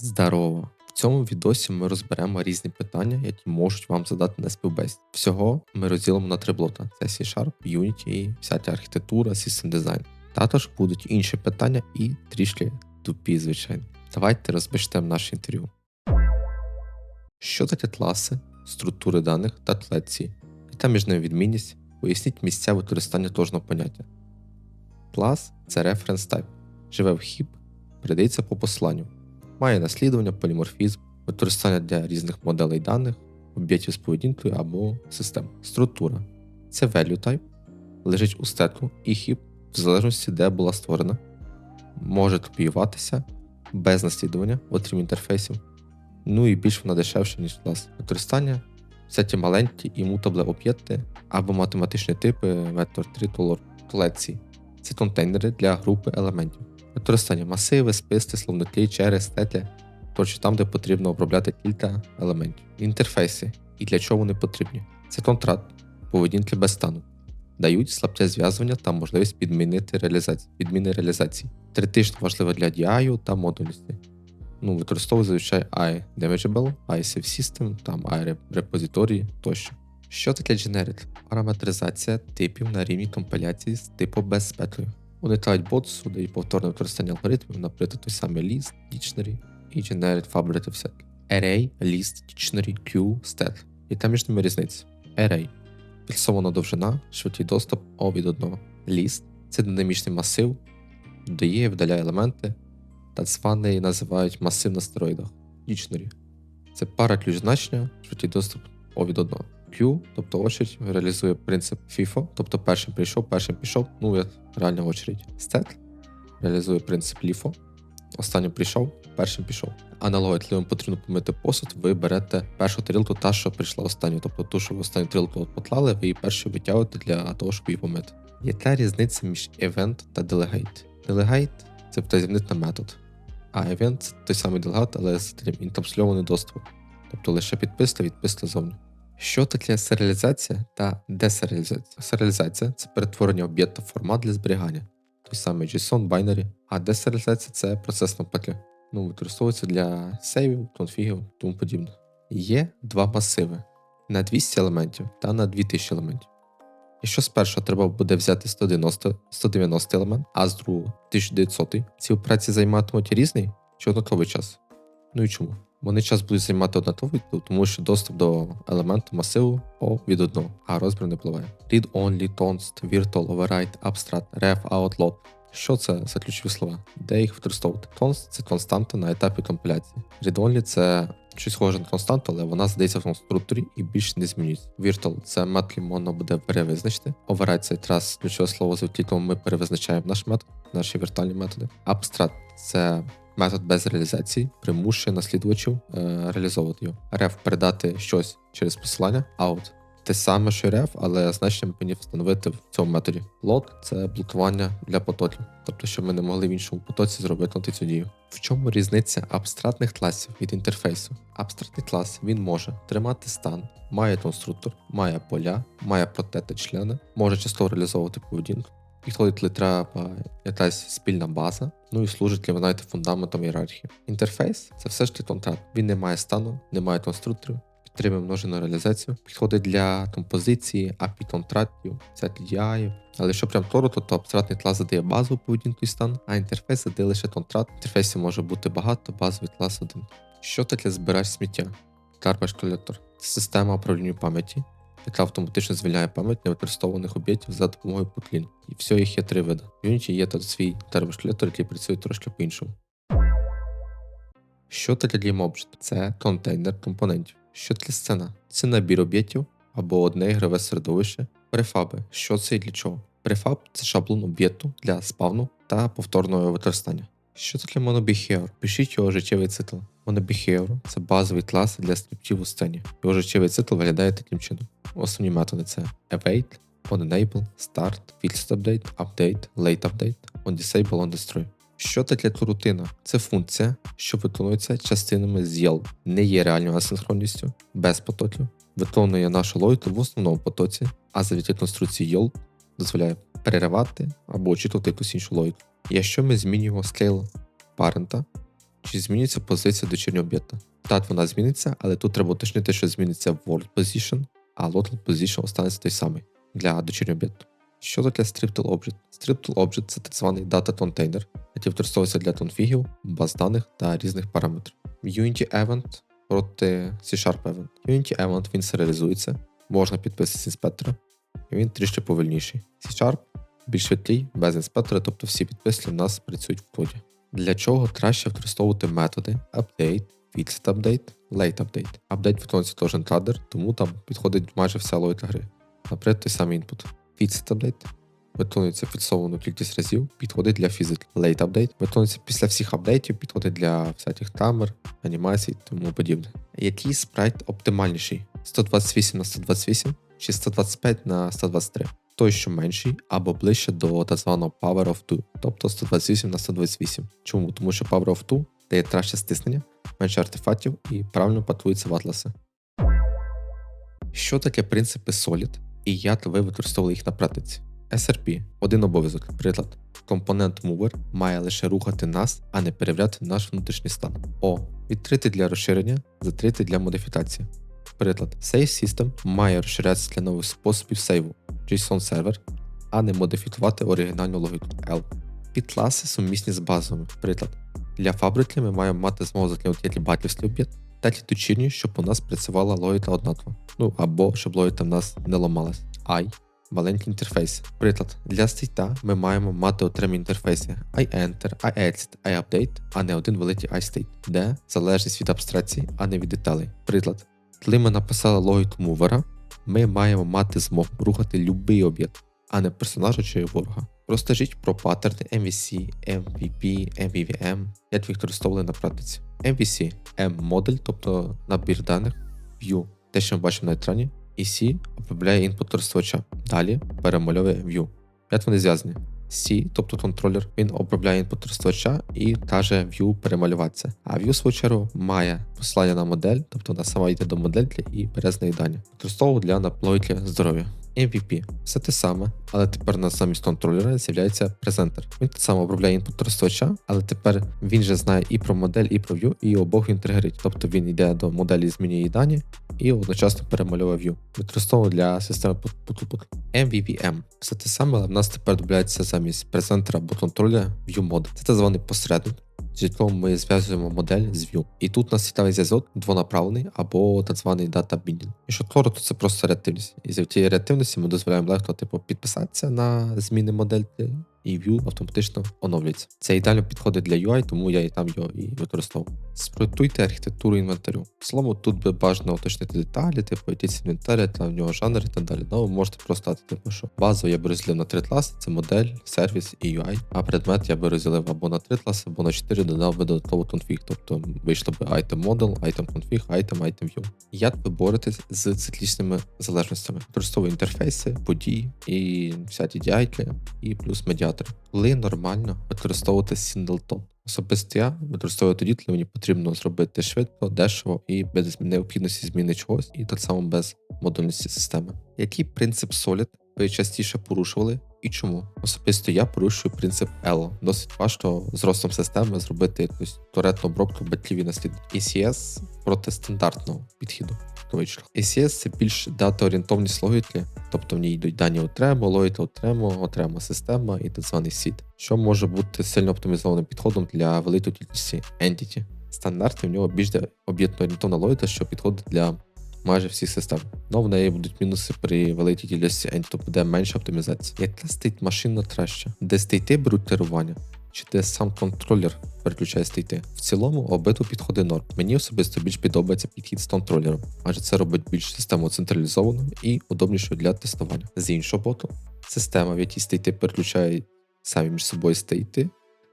Здорово! В цьому відосі ми розберемо різні питання, які можуть вам задати на співбесіді. Всього ми розділимо на три блока: це C-Sharp, Unity і всяка архітектура, System Design. Також будуть інші питання і трішки тупі, звичайно. Давайте розпочнемо наше інтерв'ю. Що таке класи, структури даних та колекції? Яка між ними відмінність? Поясніть місця використання кожного поняття. Клас це reference type, живе в хіп, передається по посланню, має наслідування, поліморфізм, використання для різних моделей даних, об'єктів з поведінкою або систем. Структура це value type, лежить у стеку і хіп, в залежності, де була створена, може копіюватися без наслідування, окрім інтерфейсів. Ну і більш вона дешевша, ніж клас. Використання це ті маленькі імутабли об'єкти або математичні типи вектор 3 толор колекції. Це контейнери для групи елементів. Використання масиви, списки, словники, через стеті, точно там, де потрібно обробляти кілька елементів. Інтерфейси і для чого вони потрібні. Це контракт, поведінки без стану. Дають слабке зв'язування та можливість підмінити реалізацію, підміни реалізації. Критично важливо для DI та модульності. Ну, використовують зазвичай AI Damageable, ISF System, там репозиторії тощо. Що таке Generic? Параметризація типів на рівні компіляції з типу без спеклею. Уникають ботсу, дають повторне використання алгоритмів, наприклад, той самий list, dictionary і generic fabric всяке. Array, list, dictionary, queue, stat. І там між ними різниця. Array фіксована довжина, швидкий доступ O від 1. List це динамічний масив, додає, видаляє елементи, так званий називають масив на стероїдах. Dictionary це пара ключ значення, швидкий доступ O від 1. Q, тобто очередь, реалізує принцип FIFO, тобто першим прийшов, першим пішов, ну як реальна очередь. Stat реалізує принцип LIFO, останнім прийшов, першим пішов. Аналогія, якщо вам потрібно помити посуд, ви берете першу тарілку, та, що прийшла останню, тобто ту, що ви останню тарілку поклали, ви її першу витягуєте для того, щоб її помити. Яка різниця між event та delegate? Delegate – це вказівник на метод, а event – це той самий делегат, але з таким інкапсульованим доступом. Тобто лише підписати, відписати зовні. Що таке серіалізація та десеріалізація? Серіалізація це перетворення об'єкта в формат для зберігання, той самий JSON, binary, а десеріалізація це процесна петля. Ну, використовується для сейвів, конфігів тому подібне. Є два масиви на 200 елементів та на 2000 елементів. Якщо з першого треба буде взяти 190 190 елемент, а з другого 1900, ці операції займатимуть різний чи однаковий час. Ну і чому? Вони час будуть займати однаковий, тому що доступ до елементу масиву O від одного, а розмір не впливає. Read-only, const, virtual, override, abstract, ref, outload. Що це за ключові слова? Де їх використовувати? Const – це константа на етапі компіляції. Read-only – це щось схоже на константу, але вона здається в конструкторі і більше не змінюється. Virtual – це метод, можна буде перевизначити. Override – це якраз ключове слово, з яким ми перевизначаємо наш метод, наші віртуальні методи. Abstract – це метод без реалізації примушує наслідувачів е, реалізовувати його. Ref передати щось через посилання, out те саме, що ref, але значення ми повинні встановити в цьому методі. Load – це блокування для потоків, тобто, щоб ми не могли в іншому потоці зробити цю дію. В чому різниця абстрактних класів від інтерфейсу? Абстрактний клас він може тримати стан, має конструктор, має поля, має протети члени, може часто реалізовувати поведінку. Підходить ли треба якась спільна база, ну і служить ли вона фундаментом ієрархії. Інтерфейс це все ж таки контракт. Він не має стану, не має конструкторів, підтримує множену реалізацію. Підходить для композиції, API контрактів, це TDI. Але якщо прям торото, то абстрактний клас задає базову поведінку і стан, а інтерфейс задає лише контракт. В інтерфейсі може бути багато, базовий клас один. Що таке збирач сміття? Garbage Collector – це система управління пам'яті, яка автоматично звільняє пам'ять невикористовуваних об'єктів за допомогою Putlin. І все їх є три види. В Unity є тут свій термошлятор, який працює трошки по-іншому. Що таке GameObject? Це контейнер компонентів. Що таке сцена? Це набір об'єктів або одне ігрове середовище. Префаби. Що це і для чого? Префаб це шаблон об'єкту для спавну та повторного використання. Що таке monobehavior? Пишіть його життєвий цикл. Monobehavior – це базовий клас для скриптів у сцені. Його життєвий цикл виглядає таким чином. Основні методи це await, onEnable, start, fixed update, update, late update, onDisable, onDestroy. Що таке турутина? Це функція, що виконується частинами з YEL. Не є реальною асинхронністю, без потоків. Виконує нашу логіку в основному потоці, а завдяки конструкції YOL дозволяє переривати або очитувати якусь іншу логіку. Якщо ми змінюємо скейл парента, чи зміниться позиція дочірнього об'єкта. Так, вона зміниться, але тут треба уточнити, що зміниться world position, а local position останеться той самий для дочірнього об'єкту. Що таке Striptle Object? Striptle Object це так званий data container, який використовується для конфігів, баз даних та різних параметрів. Unity Event проти C-Sharp Event. Unity Event він серіалізується, можна підписати з інспектора, і він трішки повільніший. C-Sharp більш швидкий, без інспектора, тобто всі підписки в нас працюють в коді. Для чого краще використовувати методи update, fixed update, late update. Update виконується теж кадр, тому там підходить майже вся логіка гри. Наприклад, той самий input. Fixed update виконується фіксовану кількість разів, підходить для фізики. Late update виконується після всіх апдейтів, підходить для всяких камер, анімацій тому подібне. Який спрайт оптимальніший? 128 на 128 чи 125 на 123? Той, що менший або ближче до так званого Power of 2, тобто 128 на 128. Чому? Тому що Power of 2 дає краще стиснення, менше артефактів і правильно патрулюється в атласи. Що таке принципи Solid і як ви використовували їх на практиці? SRP один обов'язок. Приклад. Компонент Mover має лише рухати нас, а не перевіряти наш внутрішній стан. О. Відкритий для розширення, закритий для модифікації. Приклад. Save System має розширятися для нових способів сейву JSON сервер, а не модифікувати оригінальну логіку L. Підкласи сумісні з базовими. Приклад. Для фабрики ми маємо мати змогу закинути як батьківський об'єкт, так і дочірній, щоб у нас працювала логіка однакова. Ну або щоб логіка в нас не ламалась. I маленькі інтерфейси. Приклад, для стейта ми маємо мати окремі інтерфейси iEnter, iExit, iUpdate, а не один великий iState, де залежність від абстракції, а не від деталей. Приклад, коли ми написали логіку мувера, ми маємо мати змогу рухати будь-який об'єкт, а не персонажа чи ворога. Розкажіть про паттерни MVC, MVP, MVVM, як використовували на практиці. MVC M-модель, тобто набір даних, View, те, що ми бачимо на екрані, і C обробляє інпут користувача. Далі перемальовує View. Як вони зв'язані? C, тобто контролер, він обробляє інпут користувача і каже View перемалюватися. А View, в свою чергу, має посилання на модель, тобто вона сама йде до модельки і бере з неї дані. Використовував для наплойки здоров'я. MVP все те саме, але тепер на замість контролера з'являється презентер. Він так само обробляє інпут користувача, але тепер він же знає і про модель, і про view, і обох він тригерить. Тобто він йде до моделі, змінює її дані і одночасно перемальовує view. Використовує для системи путл MVVM. Все те саме, але в нас тепер додається замість презентера або контролера view мод. Це так званий посередник з якого ми зв'язуємо модель з View. І тут у нас цікавий зв'язок двонаправлений або так званий data binding. що коротко, це просто реактивність. І за тієї реактивності ми дозволяємо легко типу, підписатися на зміни модельки, і View автоматично оновлюється. Це ідеально підходить для UI, тому я і там його і використовую. Спроектуйте архітектуру інвентарю. Цілому тут би бажано уточнити деталі, типу якісь інвентарі, там в нього жанр і так далі. Ну, ви можете просто дати, типу, що базу я би розділив на три класи: це модель, сервіс і UI. А предмет я би розділив або на три класи, або на чотири додав би додатково конфіг. Тобто вийшло би item model, item config, item, item view. Як ви боретесь з циклічними залежностями? Використовую інтерфейси, події і всякі діайки, і плюс медіатори. Коли нормально використовувати Singleton? Особисто я використовую тоді, коли мені потрібно зробити швидко, дешево і без необхідності зміни чогось, і так само без модульності системи. Який принцип Solid ви частіше порушували і чому? Особисто я порушую принцип ELO. Досить важко з ростом системи зробити якусь туретну обробку батьків і наслідників. ECS проти стандартного підхіду. ACS це більш дата-орієнтовність логіки, тобто в ній йдуть дані окремо, логіка окремо, окрема система і так званий сіт, що може бути сильно оптимізованим підходом для великої кількості entity. Стандартний в нього більш об'єктно орієнтовна логіка, що підходить для майже всіх систем. Но в неї будуть мінуси при великій кількості entity, тобто буде менша оптимізація. Яка стейт машина краще? Де стейти беруть керування? Чи де сам контролер переключає стейти? В цілому обидва підходи норм. Мені особисто більш подобається підхід з контролером, адже це робить більш систему централізованою і удобнішою для тестування. З іншого боку, система, в якій стейти переключають самі між собою стейти,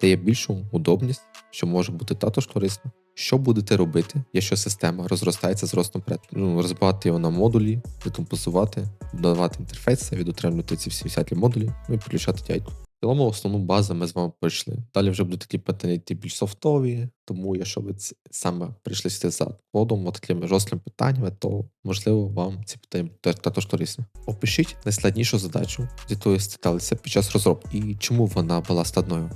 дає більшу удобність, що може бути також корисно. Що будете робити, якщо система розростається з ростом пред? Ну, розбивати його на модулі, декомпозувати, додавати інтерфейси, відотримувати ці всі всякі модулі ну і підключати дядьку цілому основну базу ми з вами пройшли. Далі вже будуть такі питання ті більш софтові, тому якщо ви саме прийшли сюди за кодом, такими жорсткими питаннями, то можливо вам ці питання також корисні. Опишіть найскладнішу задачу, з якою стикалися під час розробки, і чому вона була складною.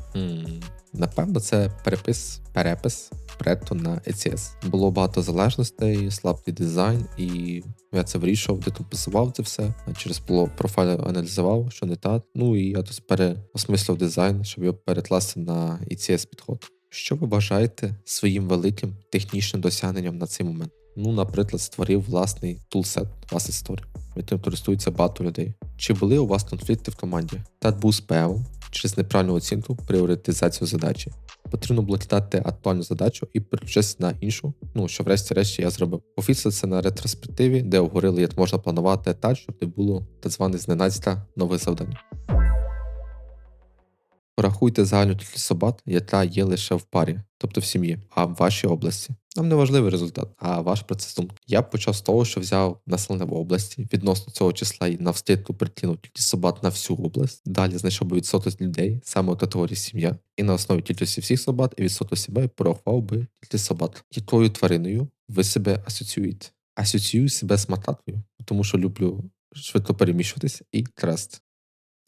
Напевно, це перепис, перепис проекту на ECS. Було багато залежностей, слабкий дизайн, і я це вирішував, детописував це все. Через було профайль аналізував, що не так. Ну і я тут переосмислив дизайн, щоб його перекласти на ECS підход. Що ви вважаєте своїм великим технічним досягненням на цей момент? Ну, наприклад, створив власний тулсет, власний сторі, яким користується багато людей. Чи були у вас конфлікти в команді? Тат був з через неправильну оцінку пріоритизацію задачі. Потрібно було кидати актуальну задачу і переключитися на іншу, ну що врешті-решті я зробив. Пофіксив це на ретроспективі, де обговорили, як можна планувати так, щоб не було так званих зненацька нових завдань. Порахуйте загальну кількість собак, яка є лише в парі, тобто в сім'ї, а в вашій області. Нам не важливий результат, а ваш процес думки. Я почав з того, що взяв населення в області, відносно цього числа і навскидку прикинув кількість собак на всю область. Далі знайшов би відсоток людей, саме у категорії сім'я, і на основі кількості всіх собак і відсоток себе порахував би кількість собак. Якою твариною ви себе асоціюєте? Асоціюю себе з мататкою, тому що люблю швидко переміщуватися і красти.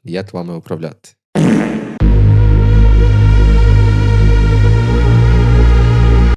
Як вами управляти?